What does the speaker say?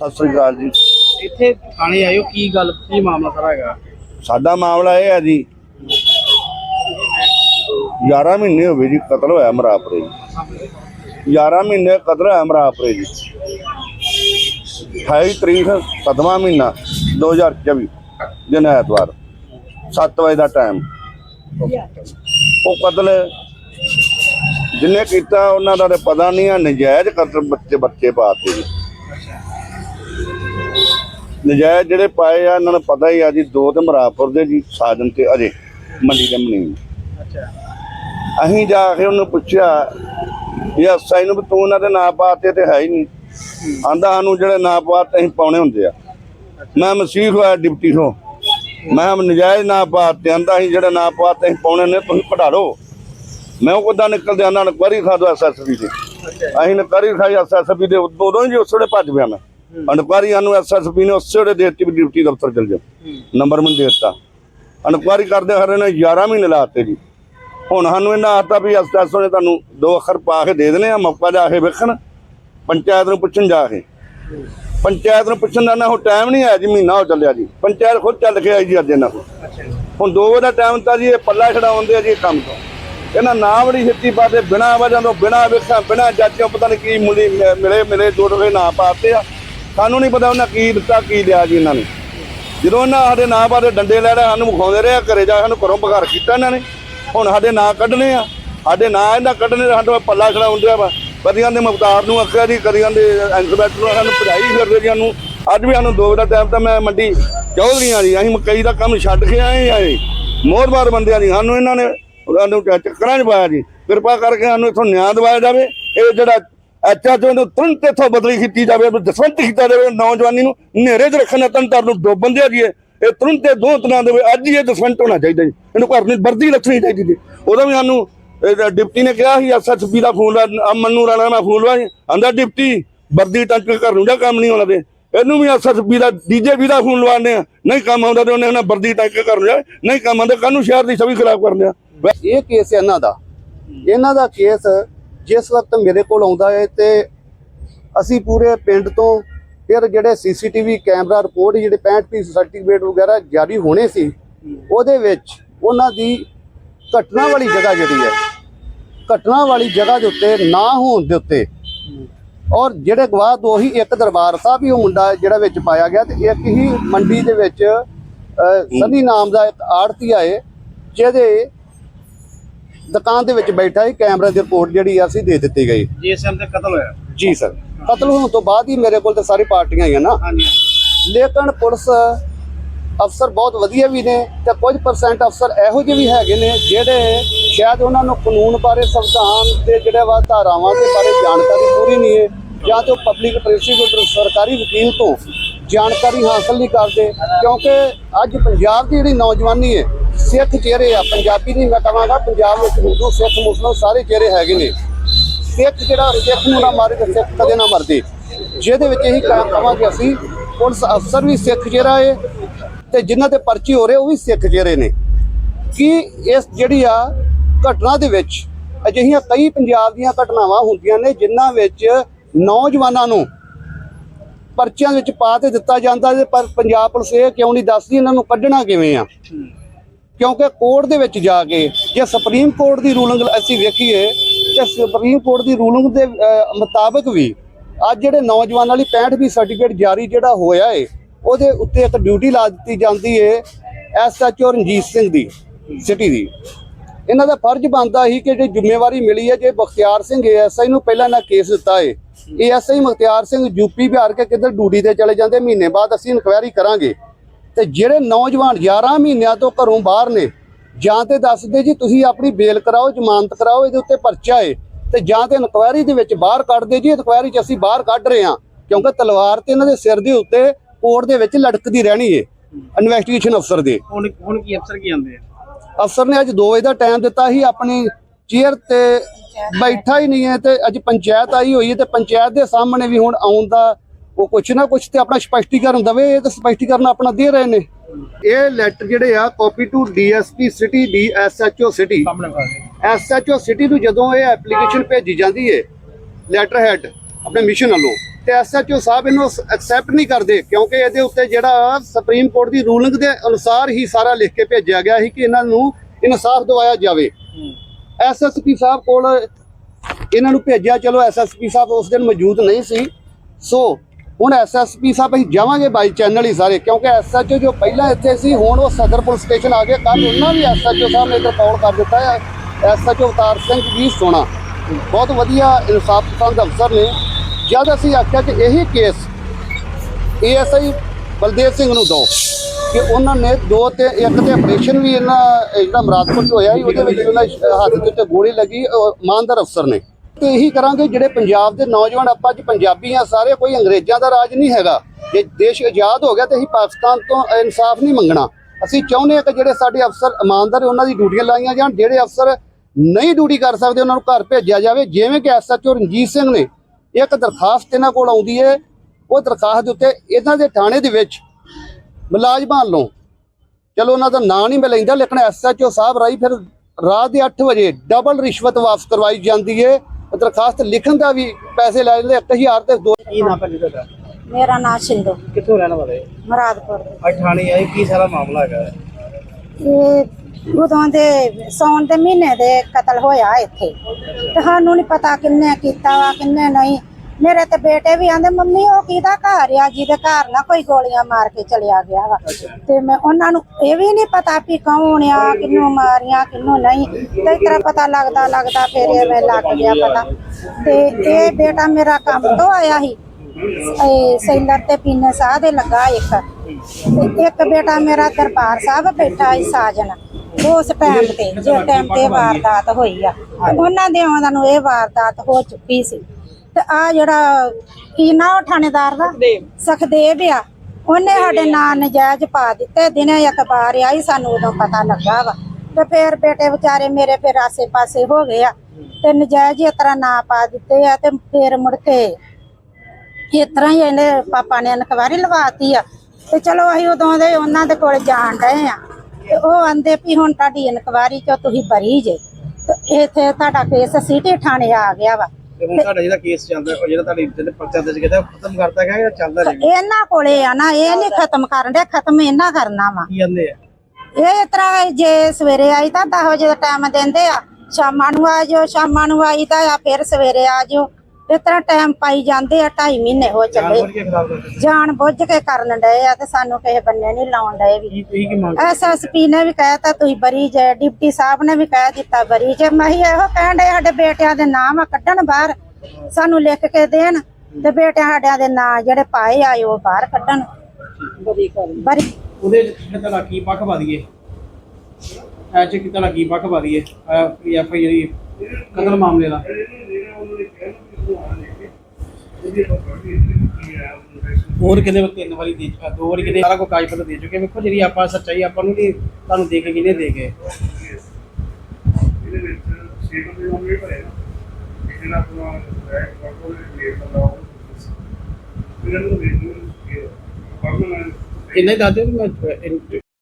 ਸਤਿ ਸ੍ਰੀ ਅਕਾਲ ਜੀ। ਇੱਥੇ ਥਾਣੇ ਆਇਓ ਕੀ ਗੱਲ ਕੀ ਮਾਮਲਾ ਸਾਰਾ ਹੈਗਾ? ਸਾਡਾ ਮਾਮਲਾ ਇਹ ਹੈ ਜੀ 11 ਮਹੀਨੇ ਹੋ ਗਏ ਜੀ ਕਤਲ ਹੋਇਆ ਮਰਾਪਰੇ ਜੀ। 11 ਮਹੀਨੇ ਕਤਲ ਹੋਇਆ ਮਰਾਪਰੇ ਜੀ। 28 ਤਰੀਕ ਸਤਵਾਂ ਮਹੀਨਾ 2024 ਦਿਨ ਐਤਵਾਰ 7 ਵਜੇ ਦਾ ਟਾਈਮ ਉਹ ਕਤਲ ਜਿੰਨੇ ਕੀਤਾ ਉਹਨਾਂ ਦਾ ਪਤਾ ਨਹੀਂ ਆ ਨਜਾਇਜ਼ ਕਤਲ ਬੱਚੇ ਬੱਚੇ ਪਾਤੇ ਜੀ। ਨਜਾਇਜ਼ ਜਿਹੜੇ ਪਾਏ ਆ ਇਹਨਾਂ ਨੂੰ ਪਤਾ ਹੀ ਆ ਜੀ ਦੋ ਤੇ ਮਰਾਪੁਰ ਦੇ ਜੀ ਸਾਜਨ ਤੇ ਅਜੇ ਮੰਡੀ ਦੇ ਮਨੀ ਅੱਛਾ। ਅਸੀਂ ਜਾ ਕੇ ਉਹਨੂੰ ਪੁੱਛਿਆ ਇਹ ਅਸਾਈ ਨੂੰ ਤੂੰ ਉਹਨਾਂ ਦੇ ਨਾਂ ਪਾਤੇ ਤੇ ਹੈ ਹੀ ਨਹੀਂ। ਆਂਦਾ ਸਾਨੂੰ ਜਿਹੜੇ ਨਾਂ ਪਾਤੇ ਅਸੀਂ ਪਾਉਣੇ ਹੁੰਦੇ ਆ। ਮੈਂ ਮਸੀਹ ਹੋਇਆ ਡਿਪਟੀ ਤੋਂ। ਮੈਂ ਨਜਾਇਜ਼ ਨਾਂ ਪਾਤੇ ਆਂਦਾ ਅਸੀਂ ਜਿਹੜੇ ਨਾਂ ਪਾਤੇ ਅਸੀਂ ਪਾਉਣੇ ਨੇ ਤੁਸੀਂ ਕਢਾ ਲਓ। ਮੈਂ ਉਹ ਕੋਦਾਂ ਨਿਕਲਦੇ ਆਂਦਾ ਨਕਵਾਰੀ ਖਾ ਦੋ ਐਸਐਸਬੀ ਦੇ ਅਸੀਂ ਨਕਵਾਰੀ ਖਾਈ ਐਸਐਸਬੀ ਦੇ ਉਦੋਂ ਹੀ ਉਸੜੇ ਭੱਜ ਪਿਆ ਮੈਂ। ਅਨਕਵਾਰੀ ਸਾਨੂੰ ਐਸਐਸਪੀ ਨੇ ਉਸੇ ਵੇਲੇ ਦਿੱਤੀ ਵੀ ਡਿਊਟੀ ਦਫ਼ਤਰ ਚਲ ਜਾ ਨੰਬਰ ਮੈਨੂੰ ਦਿੱਤਾ। ਅਨਕਵਾਰੀ ਕਰਦੇ ਹਰੇ ਨੇ 11 ਮਹੀਨੇ ਲਾਤੇ ਜੀ। ਹੁਣ ਸਾਨੂੰ ਇਹਨਾਂ ਆਤਾ ਵੀ ਐਸਐਸਓ ਨੇ ਤੁਹਾਨੂੰ ਦੋ ਅੱਖਰ ਪਾ ਕੇ ਦੇ ਦੇਣੇ ਆ ਮੌਕਾ ਜਾ ਕੇ ਵੇਖਣ ਪੰਚਾਇਤ ਨੂੰ ਪੁੱਛਣ ਜਾ ਕੇ। ਪੰਚਾਇਤ ਨੂੰ ਪੁੱਛਣ ਦਾ ਨਾ ਉਹ ਟਾਈਮ ਨਹੀਂ ਆਇਆ ਜੀ ਮਹੀਨਾ ਹੋ ਚੱਲਿਆ ਜੀ। ਪੰਚਾਇਤ ਖੁਦ ਚੱਲ ਕੇ ਆਈ ਜੀ ਅੱਜ ਇਹਨਾਂ ਕੋਲ। ਹੁਣ ਦੋ ਵਜੇ ਦਾ ਟਾਈਮ ਤਾਂ ਜੀ ਇਹ ਪੱਲਾ ਛਡਾਉਂਦੇ ਆ ਜੀ ਇਹ ਕੰਮ ਤੋਂ। ਇਹਨਾਂ ਨਾ ਬੜੀ ਛੇਤੀ ਪਾਤੇ ਬਿਨਾ ਵਜ੍ਹਾ ਤੋਂ ਬਿਨਾ ਵੇਖਾਂ ਬਿਨਾ ਜਾਂਚਿਆਂ ਪਤਾ ਨਹੀਂ ਕੀ ਮੁਲੀ ਮਿਲੇ ਮਿਲੇ ਦੋ ਰੁਪਏ ਨਾ ਪਾਤੇ ਆ। ਸਾਨੂੰ ਨਹੀਂ ਪਤਾ ਉਹਨਾਂ ਕੀ ਦਿੱਤਾ, ਕੀ ਲਿਆ ਜੀ ਇਹਨਾਂ ਨੇ। ਜਦੋਂ ਇਹਨਾਂ ਸਾਡੇ ਨਾਂ ਪਾਤੇ ਡੰਡੇ ਲੈ ਲੈ ਸਾਨੂੰ ਵਿਖਾਉਂਦੇ ਰਹੇ, ਘਰੇ ਜਾ ਸਾਨੂੰ ਘਰੋਂ ਬਘਾਰ ਕੀਤਾ ਇਹਨਾਂ ਨੇ। ਹੁਣ ਸਾਡੇ ਨਾਂ ਕੱਢਣੇ ਆ। ਸਾਡੇ ਨਾਂ ਇਹਨਾਂ ਕੱਢਣੇ ਸਾਡੇ ਪੱਲਾ ਛਡਾਉਂਦੇ ਆ ਕਦੀਆਂ ਦੇ ਮੁਖਤਾਰ ਨੂੰ ਆਖਿਆ ਜੀ, ਕਦੀਆਂ ਦੇ ਇੰਸਪੈਕਟਰ ਨੂੰ ਸਾਨੂੰ ਭਜਾਈ ਫਿਰਦੇ ਜੀ ਸਾਨੂੰ। ਅੱਜ ਵੀ ਸਾਨੂੰ ਦੋ ਵਜੇ ਦਾ ਟਾਈਮ ਤਾਂ ਮੈਂ ਮੰਡੀ ਚੌਧਰੀਆਂ ਦੀ, ਅਸੀਂ ਮਕਈ ਦਾ ਕੰਮ ਛੱਡ ਕੇ ਆਏ ਆਏ ਮੋਹਰਬਾਰ ਬੰਦਿਆਂ ਦੀ, ਸਾਨੂੰ ਇਹਨਾਂ ਨੇ, ਸਾਨੂੰ ਚ- ਚੱਕਰਾਂ 'ਚ ਪਾਇਆ ਜੀ। ਕਿਰਪਾ ਕਰਕੇ ਸਾਨੂੰ ਇਥੋਂ ਨਿਆਂ ਦਿਵਾਇਆ ਜਾਵੇ। ਇਹ ਜਿਹੜਾ ਐਚਆਰ ਨੂੰ ਤੁਰੰਤ ਇਥੋਂ ਬਦਲੀ ਕੀਤੀ ਜਾਵੇ ਦਸਵੰਤ ਕੀਤਾ ਜਾਵੇ ਨੌਜਵਾਨੀ ਨੂੰ ਹਨੇਰੇ 'ਚ ਰੱਖਣ ਤੰਤਰ ਨੂੰ ਡੋਬਣ ਦਿਆ ਜੀ ਇਹ ਤੁਰੰਤ ਇਹ ਦੋ ਤਨਾਂ ਦੇਵੇ ਅੱਜ ਹੀ ਇਹ ਦਸਵੰਤ ਹੋਣਾ ਚਾਹੀਦਾ ਜੀ। ਇਹਨੂੰ ਘਰ ਨੂੰ ਵਰਦੀ ਰੱਖਣੀ ਚਾਹੀਦੀ ਜੀ ਉਦੋਂ ਵੀ ਸਾਨੂੰ ਡਿਪਟੀ ਨੇ ਕਿਹਾ ਸੀ ਐਸਐਸਪੀ ਦਾ ਫੋਨ ਲਾ ਮੰਨੂ ਰਾਣਾ ਮੈਂ ਫੋਨ ਲਾ ਆਂਦਾ, ਡਿਪਟੀ, ਵਰਦੀ ਟੰਕ ਘਰ ਨੂੰ ਜਾ, ਕੰਮ ਨਹੀਂ ਹੋਣਾ ਦੇ ਇਹਨੂੰ ਵੀ ਐਸਐਸਪੀ ਦਾ ਡੀਜੇ ਵੀ ਦਾ ਫੋਨ ਲਵਾਉਂਦੇ ਆ। ਨਹੀਂ ਕੰਮ ਆਉਂਦਾ ਤੇ ਉਹਨੇ ਕਹਿੰਦਾ, ਵਰਦੀ ਟੰਕ ਕੇ ਘਰ ਨੂੰ ਜਾ। ਨਹੀਂ ਕੰਮ ਆਉਂਦਾ ਕਾਹਨੂੰ ਸ਼ਹਿਰ ਦੀ ਛਵੀ ਖਰਾਬ ਕਰਦੇ ਆ। ਇਹ ਕੇਸ ਇਹਨਾਂ ਦਾ। ਇਹਨਾਂ ਦਾ ਕੇਸ ਜਿਸ ਵਕਤ ਮੇਰੇ ਕੋਲ ਆਉਂਦਾ ਹੈ ਤੇ ਅਸੀਂ ਪੂਰੇ ਪਿੰਡ ਤੋਂ ਫਿਰ ਜਿਹੜੇ ਸੀਸੀਟੀਵੀ ਕੈਮਰਾ ਰਿਪੋਰਟ ਜਿਹੜੇ 65 ਪੀਸ ਸਰਟੀਫਿਕੇਟ ਵਗੈਰਾ ਜਾਰੀ ਹੋਣੇ ਸੀ ਉਹਦੇ ਵਿੱਚ ਉਹਨਾਂ ਦੀ ਘਟਨਾ ਵਾਲੀ ਜਗ੍ਹਾ ਜਿਹੜੀ ਹੈ ਘਟਨਾ ਵਾਲੀ ਜਗ੍ਹਾ ਦੇ ਉੱਤੇ ਨਾ ਹੋਣ ਦੇ ਉੱਤੇ ਔਰ ਜਿਹੜੇ ਗਵਾਹ ਦੋ ਹੀ ਇੱਕ ਦਰਬਾਰ ਸਾਹਿਬ ਹੀ ਉਹ ਮੁੰਡਾ ਜਿਹੜਾ ਵਿੱਚ ਪਾਇਆ ਗਿਆ ਤੇ ਇੱਕ ਹੀ ਮੰਡੀ ਦੇ ਵਿੱਚ ਸਨੀ ਨਾਮ ਦਾ ਇੱਕ ਆੜਤੀ ਆਏ ਜਿਹਦੇ ਦੁਕਾਨ ਦੇ ਵਿੱਚ ਬੈਠਾ ਹੀ ਕੈਮਰਾ ਦੀ ਰਿਪੋਰਟ ਜਿਹੜੀ ਆ ਅਸੀਂ ਦੇ ਦਿੱਤੀ ਗਈ। ਜੀਐਸਐਮ ਤੇ ਕਤਲ ਹੋਇਆ? ਜੀ ਸਰ ਕਤਲ ਹੋਣ ਤੋਂ ਬਾਅਦ ਹੀ ਮੇਰੇ ਕੋਲ ਤੇ ਸਾਰੀ ਪਾਰਟੀਆਂ ਆਈਆਂ ਨਾ। ਹਾਂਜੀ ਲੇਕਿਨ ਪੁਲਿਸ ਅਫਸਰ ਬਹੁਤ ਵਧੀਆ ਵੀ ਨੇ ਤੇ ਕੁਝ ਪਰਸੈਂਟ ਅਫਸਰ ਇਹੋ ਜਿਹੇ ਵੀ ਹੈਗੇ ਨੇ ਜਿਹੜੇ ਸ਼ਾਇਦ ਉਹਨਾਂ ਨੂੰ ਕਾਨੂੰਨ ਬਾਰੇ ਸੰਵਿਧਾਨ ਦੇ ਜਿਹੜੇ ਵਾ ਧਾਰਾਵਾਂ ਦੇ ਬਾਰੇ ਜਾਣਕਾਰੀ ਪੂਰੀ ਨਹੀਂ ਹੈ ਜਾਂ ਤੇ ਪਬਲਿਕ ਪ੍ਰੋਸੀਕਿਊਟਰ ਸਰਕਾਰੀ ਵਕੀਲ ਤੋਂ ਜਾਣਕਾਰੀ ਹਾਸਲ ਨਹੀਂ ਕਰਦੇ, ਕਿਉਂਕਿ ਅੱਜ ਪੰਜਾਬ ਦੀ ਜਿਹੜੀ ਨੌਜਵਾਨੀ ਹੈ, ਸਿੱਖ ਚਿਹਰੇ ਆ, ਪੰਜਾਬੀ ਨਹੀਂ ਮੈਂ ਕਹਾਂਗਾ, ਪੰਜਾਬ ਵਿੱਚ ਹਿੰਦੂ, ਸਿੱਖ, ਮੁਸਲਮਾਨ ਸਾਰੇ ਚਿਹਰੇ ਹੈਗੇ ਨੇ। ਸਿੱਖ ਜਿਹੜਾ ਸਿੱਖ ਨੂੰ ਨਾ ਮਾਰੇ ਤੇ ਸਿੱਖ ਕਦੇ ਨਾ ਮਰਦੇ। ਜਿਹਦੇ ਵਿੱਚ ਇਹੀ ਕਹਿ ਕਵਾਂਗੇ ਅਸੀਂ, ਪੁਲਿਸ ਅਫਸਰ ਵੀ ਸਿੱਖ ਚਿਹਰਾ ਹੈ ਤੇ ਜਿਨ੍ਹਾਂ ਤੇ ਪਰਚੇ ਹੋ ਰਹੇ ਉਹ ਵੀ ਸਿੱਖ ਚਿਹਰੇ ਨੇ। ਕਿ ਇਸ ਜਿਹੜੀ ਆ ਘਟਨਾ ਦੇ ਵਿੱਚ ਅਜਿਹੀਆਂ ਕਈ ਪੰਜਾਬ ਦੀਆਂ ਘਟਨਾਵਾਂ ਹੁੰਦੀਆਂ ਨੇ, ਜਿਨ੍ਹਾਂ ਵਿੱਚ ਨੌਜਵਾਨਾਂ ਨੂੰ ਪਰਚਿਆਂ ਵਿੱਚ ਪਾ ਤੇ ਦਿੱਤਾ ਜਾਂਦਾ ਤੇ ਪਰ ਪੰਜਾਬ ਪੁਲਿਸ ਇਹ ਕਿਉਂ ਨਹੀਂ ਦੱਸਦੀ ਇਹਨਾਂ ਨੂੰ ਕੱਢਣਾ ਕਿਵੇਂ ਆ? ਕਿਉਂਕਿ ਕੋਰਟ ਦੇ ਵਿੱਚ ਜਾ ਕੇ ਜੇ ਸੁਪਰੀਮ ਕੋਰਟ ਦੀ ਰੂਲਿੰਗ ਅਸੀਂ ਵੇਖੀਏ ਤੇ ਸੁਪਰੀਮ ਕੋਰਟ ਦੀ ਰੂਲਿੰਗ ਦੇ ਮੁਤਾਬਕ ਵੀ ਅੱਜ ਜਿਹੜੇ ਨੌਜਵਾਨਾਂ ਲਈ 65 ਵੀ ਸਰਟੀਫਿਕੇਟ ਜਾਰੀ ਜਿਹੜਾ ਹੋਇਆ ਏ, ਉਹਦੇ ਉੱਤੇ ਇੱਕ ਡਿਊਟੀ ਲਾ ਦਿੱਤੀ ਜਾਂਦੀ ਏ ਐਸਐਚਓ ਰਣਜੀਤ ਸਿੰਘ ਦੀ, ਸਿਟੀ ਦੀ। ਇਹਨਾਂ ਦਾ ਫਰਜ਼ ਬਣਦਾ ਸੀ ਕਿ ਜਿਹੜੀ ਜ਼ਿੰਮੇਵਾਰੀ ਮਿਲੀ ਹੈ, ਜੇ ਬਖਤਿਆਰ ਸਿੰਘ ਏਐਸਆਈ ਨੂੰ ਪਹਿਲਾਂ ਨਾ ਕੇਸ ਦਿੱਤਾ ਏ। ਏਐਸਆਈ ਮੁਖਤਿਆਰ ਸਿੰਘ ਯੂਪੀ ਬਿਹਾਰ ਕੇ ਕਿੱਧਰ ਡਿਊਟੀ ਤੇ ਚਲੇ ਜਾਂਦੇ, ਮਹੀਨੇ ਬਾਅਦ ਅਸੀਂ ਇਨਕੁਆਇਰੀ ਕਰਾਂਗੇ। ਤੇ ਜਿਹੜੇ ਨੌਜਵਾਨ 11 ਮਹੀਨਿਆਂ ਤੋਂ ਘਰੋਂ ਬਾਹਰ ਨੇ, ਜਾਂ ਤੇ ਦੱਸਦੇ ਜੀ, ਤੁਸੀਂ ਆਪਣੀ ਬੇਲ ਕਰਾਓ, ਜ਼ਮਾਨਤ ਕਰਾਓ, ਇਹਦੇ ਉੱਤੇ ਪਰਚਾ ਏ। ਤੇ ਜਾਂ ਤੇ ਇਨਕੁਆਇਰੀ ਦੇ ਵਿੱਚ ਬਾਹਰ ਕੱਢਦੇ ਜੀ ਇਨਕੁਆਇਰੀ 'ਚ ਅਸੀਂ ਬਾਹਰ ਕੱਢ ਰਹੇ ਹਾਂ। ਕਿਉਂਕਿ ਤਲਵਾਰ ਤੇ ਇਹਨਾਂ ਦੇ ਸਿਰ ਦੇ ਉੱਤੇ ਕੋਰਟ ਦੇ ਵਿੱਚ ਲਟਕਦੀ ਰਹਿਣੀ ਏ ਇਨਵੈਸਟੀਗੇਸ਼ਨ ਅਫਸਰ ਦੇ। ਹੁਣ ਹੁਣ ਕੀ ਅਫਸਰ ਕੀ ਆਂਦੇ ਆ? ਅਫਸਰ ਨੇ ਅੱਜ 2 ਵਜੇ ਦਾ ਟਾਈਮ ਦਿੱਤਾ ਸੀ ਆਪਣੀ ਚੇਅਰ ਤੇ ਬੈਠਾ ਹੀ ਨਹੀਂ ਹੈ ਤੇ ਅੱਜ ਪੰਚਾਇਤ ਆਈ ਹੋਈ ਹੈ ਤੇ ਪੰਚਾਇਤ ਦੇ ਸਾਹਮਣੇ ਵੀ ਹੁਣ ਆਉਣ ਦਾ ਉਹ ਕੁਛ ਨਾ ਕੁਛ ਤੇ ਆਪਣਾ ਸਪਸ਼ਟੀਕਰਨ ਦਵੇ ਇਹ ਤਾਂ ਸਪਸ਼ਟੀਕਰਨ ਆਪਣਾ ਦੇ ਰਹੇ ਨੇ। ਇਹ ਲੈਟਰ ਜਿਹੜੇ ਆ copy to DSP city DSHO city ਸਾਹਮਣੇ ਕਰ ਐਸਐਚਓ ਸਿਟੀ ਨੂੰ ਜਦੋਂ ਇਹ ਐਪਲੀਕੇਸ਼ਨ ਭੇਜੀ ਜਾਂਦੀ ਹੈ ਲੈਟਰ ਹੈਡ ਆਪਣੇ ਮਿਸ਼ਨ ਵੱਲੋਂ ਤੇ ਐਸਐਚਓ ਸਾਹਿਬ ਇਹਨੂੰ ਐਕਸੈਪਟ ਨਹੀਂ ਕਰਦੇ, ਕਿਉਂਕਿ ਇਹਦੇ ਉੱਤੇ ਜਿਹੜਾ ਸੁਪਰੀਮ ਕੋਰਟ ਦੀ ਰੂਲਿੰਗ ਦੇ ਅਨੁਸਾਰ ਹੀ ਸਾਰਾ ਲਿਖ ਕੇ ਭੇਜਿਆ ਗਿਆ ਸੀ ਕਿ ਇਹਨਾਂ ਨੂੰ ਇਨਸਾਫ ਦਿਵਾਇਆ ਜਾਵੇ। ਐਸਐਸਪੀ ਸਾਹਿਬ ਕੋਲ ਇਹਨਾਂ ਨੂੰ ਭੇਜਿਆ, ਚਲੋ ਐਸਐਸਪੀ ਸਾਹਿਬ ਉਸ ਦਿਨ ਮੌਜੂਦ ਨਹੀਂ ਸੀ। ਸੋ ਹੁਣ ਐਸਐਸਪੀ ਸਾਹਿਬ ਅਸੀਂ ਜਾਵਾਂਗੇ ਬਾਈ ਚੈਨਲ ਹੀ ਸਾਰੇ, ਕਿਉਂਕਿ ਐਸਐਚਓ ਜੋ ਪਹਿਲਾਂ ਇੱਥੇ ਸੀ, ਹੁਣ ਉਹ ਸਦਰ ਪੁਲਿਸ ਸਟੇਸ਼ਨ ਆ ਗਏ। ਕੱਲ ਉਹਨਾਂ ਵੀ ਐਸਐਚਓ ਸਾਹਿਬ ਨੇ ਇੱਧਰ ਕਾਲ ਕਰ ਦਿੱਤਾ ਹੈ। ਐਸਐਚਓ ਅਵਤਾਰ ਸਿੰਘ ਜੀ ਸੋਣਾ ਬਹੁਤ ਵਧੀਆ ਇਨਸਾਫ ਪਸੰਦ ਅਫਸਰ ਨੇ। ਜਦ ਅਸੀਂ ਆਖਿਆ ਕਿ ਇਹੀ ਕੇਸ ਏਐਸਆਈ ਬਲਦੇਵ ਸਿੰਘ ਨੂੰ ਦੋ ਕਿ ਉਹਨਾਂ ਨੇ ਦੋ ਤੇ ਇੱਕ ਤੇ ਆਪਰੇਸ਼ਨ ਵੀ ਇਹਨਾਂ ਜਿਹੜਾ ਮਰਾਦਪੁਰ ਚ ਹੋਇਆ ਸੀ, ਉਹਦੇ ਵਿੱਚ ਉਹਨਾਂ ਹੱਥ ਦੇ ਉੱਤੇ ਗੋਲੀ ਲੱਗੀ ਇਮਾਨਦਾਰ ਅਫਸਰ ਨੇ। ਤੇ ਇਹੀ ਕਰਾਂਗੇ ਜਿਹੜੇ ਪੰਜਾਬ ਦੇ ਨੌਜਵਾਨ, ਆਪਾਂ 'ਚ ਪੰਜਾਬੀ ਆ, ਸਾਰੇ ਕੋਈ ਅੰਗਰੇਜ਼ਾਂ ਦਾ ਰਾਜ ਨਹੀਂ ਹੈਗਾ। ਜੇ ਦੇਸ਼ ਆਜ਼ਾਦ ਹੋ ਗਿਆ ਤੇ ਅਸੀਂ ਪਾਕਿਸਤਾਨ ਤੋਂ ਇਨਸਾਫ ਨਹੀਂ ਮੰਗਣਾ। ਅਸੀਂ ਚਾਹੁੰਦੇ ਹਾਂ ਕਿ ਜਿਹੜੇ ਸਾਡੇ ਅਫਸਰ ਇਮਾਨਦਾਰ ਉਹਨਾਂ ਦੀ ਡਿਊਟੀਆਂ ਲਾਈਆਂ ਜਾਣ, ਜਿਹੜੇ ਅਫਸਰ ਨਹੀਂ ਡਿਊਟੀ ਕਰ ਸਕਦੇ, ਉਹਨਾਂ ਨੂੰ ਘਰ ਭੇਜਿਆ ਜਾਵੇ, ਜਿਵੇਂ ਕਿ ਐਸਐਚਓ ਰਣਜੀਤ ਸਿੰਘ ਨੇ ਇੱਕ ਦਰਖਾਸਤ ਇਹਨਾਂ ਕੋਲ ਆਉਂਦੀ ਹੈ ਉਹ ਦਰਖਾਸਤ ਦੇ ਉੱਤੇ ਇਹਨਾਂ ਦੇ ਥਾਣੇ ਦੇ ਵਿੱਚ ਮੁਲਾਜ਼ਮਾਂ ਵੱਲੋਂ ਚਲੋ ਉਹਨਾਂ ਦਾ ਨਾਂ ਨਹੀਂ ਮੈਂ ਲੈਂਦਾ ਲੇਕਿਨ ਐਸਐਚਓ ਸਾਹਿਬ ਰਾਈ ਫਿਰ ਰਾਤ ਦੇ 8 ਵਜੇ ਡਬਲ ਰਿਸ਼ਵਤ ਵਾਪਸ ਕਰਵਾਈ ਜਾਂਦੀ ਹੈ ਦਰਖਾਸਤ ਲਿਖਣ ਦਾ ਵੀ ਪੈਸੇ ਲੈ ਜਾਂਦੇ 1000 ਤੇ ਦੋ ਕੀ ਨਾਮ ਹੈ ਤੁਹਾਡਾ ਮੇਰਾ ਨਾਂ ਸਿੰਧੂ ਕਿੱਥੋਂ ਰਹਿਣ ਵਾਲੇ? ਮੁਰਾਦਪੁਰ ਦੇ ਅੱਜ ਥਾਣੇ ਆਏ ਕੀ ਸਾਰਾ ਮਾਮਲਾ ਹੈਗਾ ਹੈ? ਇਹ ਉਦੋਂ ਦੇ ਸੌਣ ਦੇ ਮਹੀਨੇ ਦੇ ਕਤਲ ਹੋਇਆ ਇੱਥੇ। ਤੇ ਸਾਨੂੰ ਨਹੀਂ ਪਤਾ ਕਿੰਨੇ ਕੀਤਾ ਵਾ, ਕਿੰਨੇ ਨਹੀਂ। ਮੇਰੇ ਤੇ ਬੇਟੇ ਵੀ ਆਂਦੇ, ਮੰਮੀ, ਉਹ ਕਿਹਦਾ ਘਰ ਆ? ਜਿਹਦੇ ਘਰ ਨਾ ਕੋਈ ਗੋਲੀਆਂ ਮਾਰ ਕੇ ਚਲਿਆ ਗਿਆ ਵਾ। ਤੇ ਮੈਂ ਉਹਨਾਂ ਨੂੰ ਇਹ ਵੀ ਨਹੀਂ ਪਤਾ ਵੀ ਕੌਣ ਆ ਕਿੰਨੂੰ ਮਾਰੀਆਂ ਕਿੰਨੂੰ ਨਹੀਂ। ਤੇ ਇਸ ਪਤਾ ਲੱਗਦਾ ਲੱਗਦਾ ਫਿਰ ਐਵੇਂ ਲੱਗ ਗਿਆ ਪਤਾ। ਤੇ ਇਹ ਬੇਟਾ ਮੇਰਾ ਕੰਮ ਤੋਂ ਆਇਆ ਸੀ। ਸੈਲਰ ਤੇ ਪੀਨੇ ਸਾਹ ਦੇ ਲੱਗਾ ਇੱਕ। ਤੇ ਇੱਕ ਬੇਟਾ ਮੇਰਾ ਦਰਬਾਰ ਸਾਹਿਬ ਬੈਠਾ ਸੀ, ਸਾਜਨ। ਉਸ ਟਾਈਮ ਤੇ ਜੋ ਟਾਈਮ ਤੇ ਵਾਰਦਾਤ ਹੋਈ ਆ ਉਹਨਾਂ ਦੇ ਆਉਂਦਾ ਨੂੰ ਇਹ ਵਾਰਦਾਤ ਹੋ ਚੁੱਕੀ ਸੀ। ਤੇ ਆ ਜਿਹੜਾ ਕੀ ਨਾ ਉਹ ਥਾਣੇਦਾਰ ਦਾ? ਸਖਦੇਵ। ਆ। ਉਹਨੇ ਸਾਡੇ ਨਾਂ ਨਜਾਇਜ਼ ਪਾ ਦਿੱਤੇ ਦਿਨੇ ਅਖਬਾਰ ਆਈ ਸਾਨੂੰ ਉਦੋਂ ਪਤਾ ਲੱਗਾ ਵਾ। ਤੇ ਫਿਰ ਬੇਟੇ ਵਿਚਾਰੇ ਮੇਰੇ ਫਿਰ ਆਸੇ ਪਾਸੇ ਹੋ ਗਏ ਆ। ਤੇ ਨਜਾਇਜ਼ ਇਸ ਤਰ੍ਹਾਂ ਨਾਂ ਪਾ ਦਿੱਤੇ ਆ ਤੇ ਫਿਰ ਮੁੜ ਕੇ ਇਸ ਤਰ੍ਹਾਂ ਹੀ ਇਹਨੇ ਪਾਪਾ ਨੇ ਇਨਕੁਆਰੀ ਲਵਾਤੀ ਆ। ਤੇ ਚਲੋ ਅਸੀਂ ਉਦੋਂ ਦੇ ਉਹਨਾਂ ਦੇ ਕੋਲ ਜਾਣ ਡਏ ਆ। ਤੇ ਉਹ ਆਂਦੇ ਵੀ ਹੁਣ ਤੁਹਾਡੀ ਇਨਕੁਆਰੀ ਚੋਂ ਤੁਸੀਂ ਬਰੀ ਜੇ। ਤੇ ਇੱਥੇ ਤੁਹਾਡਾ ਕੇਸ ਸਿਟੀ ਥਾਣੇ ਆ ਗਿਆ ਵਾ। ਤੇ ਹੁਣ ਤੁਹਾਡਾ ਜਿਹੜਾ ਕੇਸ ਚੱਲਦਾ ਉਹ ਜਿਹੜਾ ਤੁਹਾਡੇ ਜਿਹੜੇ ਪਰਚਾ ਦਰਜ ਕੀਤਾ ਉਹ ਖਤਮ ਕਰਤਾ ਗਿਆ ਜਾਂ ਚੱਲਦਾ ਰਹੇਗਾ ਇਹਨਾਂ ਕੋਲੇ ਆ ਨਾ ਇਹ ਨਹੀਂ ਖਤਮ ਕਰਨ ਦੇ ਖਤਮ ਇਹਨਾਂ ਕਰਨਾ ਵਾ। ਕੀ ਕਹਿੰਦੇ ਆ? ਇਹ ਇਸ ਤਰ੍ਹਾਂ ਜੇ ਸਵੇਰੇ ਆਈ ਤਾਂ 10 ਵਜੇ ਦਾ ਟਾਈਮ ਦਿੰਦੇ ਆ ਸ਼ਾਮਾਂ ਨੂੰ ਆ ਜਾਓ ਸ਼ਾਮਾਂ ਨੂੰ ਆਈ ਤਾਂ ਆ ਫਿਰ ਸਵੇਰੇ ਆ ਜਾਓ। ਇਸ ਤਰ੍ਹਾਂ ਟਾਈਮ ਪਾਈ ਜਾਂਦੇ ਆ 2.5 ਮਹੀਨੇ ਹੋ ਚੱਲੇ। ਜਾਣ ਬੁੱਝ ਕੇ ਕਰਨ ਡਏ ਆ ਤੇ ਸਾਨੂੰ ਕਿਸੇ ਬੰਨੇ ਨਹੀਂ ਲਾਉਣ ਡਏ ਵੀ। ਐਸਐਸਪੀ ਨੇ ਵੀ ਕਹਿਤਾ ਤੁਸੀਂ ਬਰੀ ਜੇ ਡਿਪਟੀ ਸਾਹਿਬ ਨੇ ਵੀ ਕਹਿ ਦਿੱਤਾ ਬਰੀ ਜੇ। ਮੈਂ ਹੀ ਇਹੋ ਕਹਿਣ ਡਏ ਸਾਡੇ ਬੇਟਿਆਂ ਦੇ ਨਾਮ ਆ ਕੱਢਣ ਬਾਹਰ ਸਾਨੂੰ ਲਿਖ ਕੇ ਦੇਣ ਤੇ ਬੇਟਿਆਂ ਸਾਡਿਆਂ ਦੇ ਨਾਂ ਜਿਹੜੇ ਪਾਏ ਆ ਉਹ ਬਾਹਰ ਕੱਢਣ। ਬਰੀ ਬਰੀ। ਉਹਦੇ ਕਿਤਾ ਦਾ ਕੀ ਪੱਖ ਪਾ ਦਈਏ? ਐ ਚ ਕਿਤਾ ਦਾ ਕੀ ਪੱਖ ਪਾ ਦਈਏ? ਐਫ ਆਈ ਜਿਹੜੀ ਕਤਲ ਮਾਮਲੇ ਦਾ। ਹੋਰ ਕਿਤੇ ਤਿੰਨ ਵਾਰੀ ਦੇ ਚੁੱਕਾ ਦੋ ਵਾਰੀ ਕਿਤੇ ਸਾਰਾ ਕੋ ਕਾਗਜ਼ ਪੱਤਰ ਦੇ ਚੁੱਕੇ। ਵੇਖੋ ਜਿਹੜੀ ਆਪਾਂ ਸੱਚਾਈ ਆਪਾਂ ਨੂੰ ਨਹੀਂ ਤੁਹਾਨੂੰ ਦੇ ਕੇ ਕਿਨੇ ਦੇ ਗਏ। ਇਹਦੇ ਵਿੱਚ ਸੇਵਨ ਦੇ ਨਾਮ ਇਹ ਭਰੇ ਨਾ। ਜਿਹੜਾ ਆਪਣਾ ਬੈਕ ਵਾਟਰ ਦੇ ਦਾ ਲਾਓ ਇਹਨਾਂ ਨੂੰ ਪਰਮਾਨੈਂਟ ਇੰਨਾ ਹੀ ਦੱਸ ਦਿਓ ਵੀ ਮੈਂ